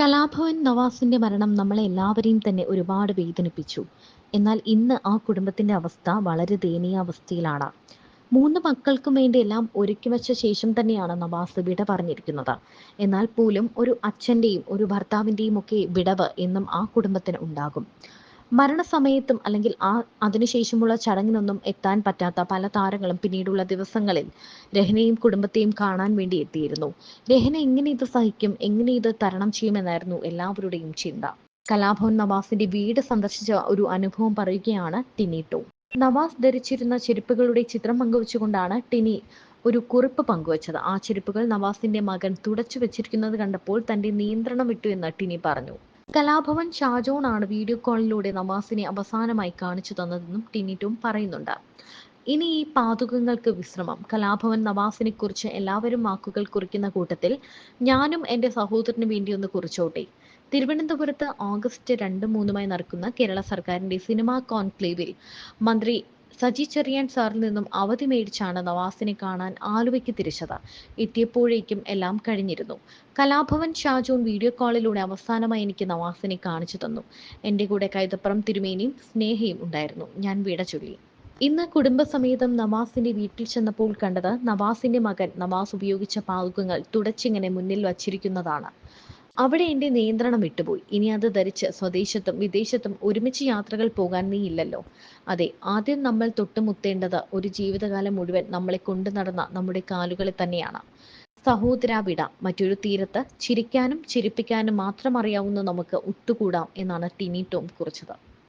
കലാഭവൻ നവാസിന്റെ മരണം നമ്മളെ എല്ലാവരെയും തന്നെ ഒരുപാട് വേദനിപ്പിച്ചു. എന്നാൽ ഇന്ന് ആ കുടുംബത്തിന്റെ അവസ്ഥ വളരെ ദയനീയാവസ്ഥയിലാണ്. മൂന്ന് മക്കൾക്കും വേണ്ടി എല്ലാം ഒരുക്കി വെച്ച ശേഷം തന്നെയാണ് നവാസ് വിട പറഞ്ഞിരിക്കുന്നത്. എന്നാൽ പോലും ഒരു അച്ഛന്റെയും ഒരു ഭർത്താവിന്റെയും ഒക്കെ വിടവ് എന്നും ആ കുടുംബത്തിന് ഉണ്ടാകും. മരണസമയത്തും അല്ലെങ്കിൽ ആ അതിനുശേഷമുള്ള ചടങ്ങിനൊന്നും എത്താൻ പറ്റാത്ത പല താരങ്ങളും പിന്നീടുള്ള ദിവസങ്ങളിൽ രഹനയും കുടുംബത്തെയും കാണാൻ വേണ്ടി എത്തിയിരുന്നു. രഹന എങ്ങനെ ഇത് സഹിക്കും? എങ്ങനെ ഇത് തരണം ചെയ്യുമെന്നായിരുന്നു എല്ലാവരുടെയും ചിന്ത. കലാഭവൻ നവാസിന്റെ വീട് സന്ദർശിച്ച ഒരു അനുഭവം പറയുകയാണ് ടിനി നവാസ് ധരിച്ചിരുന്ന ചെരുപ്പുകളുടെ ചിത്രം പങ്കുവച്ചുകൊണ്ടാണ് ടിനി ഒരു കുറിപ്പ് പങ്കുവച്ചത്. ആ ചെരുപ്പുകൾ നവാസിന്റെ മകൻ തുടച്ചു വെച്ചിരിക്കുന്നത് കണ്ടപ്പോൾ തന്റെ നിയന്ത്രണം വിട്ടു എന്ന് ടിനി പറഞ്ഞു. കലാഭവൻ ഷാജോൺ ആണ് വീഡിയോ കോളിലൂടെ നവാസിനെ അവസാനമായി കാണിച്ചു തന്നതെന്നും ടിനിറ്റും പറയുന്നുണ്ട്. ഇനി ഈ പാതുകങ്ങൾക്ക് വിശ്രമം. കലാഭവൻ നവാസിനെ കുറിച്ച് എല്ലാവരും വാക്കുകൾ കുറിക്കുന്ന കൂട്ടത്തിൽ ഞാനും എന്റെ സഹോദരന് വേണ്ടി ഒന്ന് കുറിച്ചോട്ടെ. തിരുവനന്തപുരത്ത് ഓഗസ്റ്റ് രണ്ട് മൂന്നുമായി നടക്കുന്ന കേരള സർക്കാരിന്റെ സിനിമാ കോൺക്ലേവിൽ മന്ത്രി സജി ചെറിയാൻ സാറിൽ നിന്നും അവധി മേടിച്ചാണ് നവാസിനെ കാണാൻ ആലുവയ്ക്ക് തിരിച്ചത്. എത്തിയപ്പോഴേക്കും എല്ലാം കഴിഞ്ഞിരുന്നു. കലാഭവൻ ഷാജോൺ വീഡിയോ കോളിലൂടെ അവസാനമായി എനിക്ക് നവാസിനെ കാണിച്ചു തന്നു. എന്റെ കൂടെ കൈതപ്പുറം തിരുമേനിയും സ്നേഹയും ഉണ്ടായിരുന്നു. ഞാൻ വിട ചൊല്ലി. ഇന്ന് കുടുംബസമേതം നവാസിന്റെ വീട്ടിൽ ചെന്നപ്പോൾ കണ്ടത് നവാസിന്റെ മകൻ നവാസ് ഉപയോഗിച്ച പാകുകങ്ങൾ തുടച്ചിങ്ങനെ മുന്നിൽ വച്ചിരിക്കുന്നതാണ്. അവിടെ എന്റെ നിയന്ത്രണം വിട്ടുപോയി. ഇനി അത് ധരിച്ച് സ്വദേശത്തും വിദേശത്തും ഒരുമിച്ച് യാത്രകൾ പോകാൻ നീ ഇല്ലല്ലോ. അതെ ആദ്യം നമ്മൾ തൊട്ടുമുത്തേണ്ടത് ഒരു ജീവിതകാലം മുഴുവൻ നമ്മളെ കൊണ്ടു നടന്ന നമ്മുടെ കാലുകളെ തന്നെയാണ്. സഹോദര വിട മറ്റൊരു തീരത്ത് ചിരിക്കാനും ചിരിപ്പിക്കാനും മാത്രം അറിയാവുന്ന നമുക്ക് ഒത്തുകൂടാം എന്നാണ് ടിനി ടോം കുറിച്ചത്.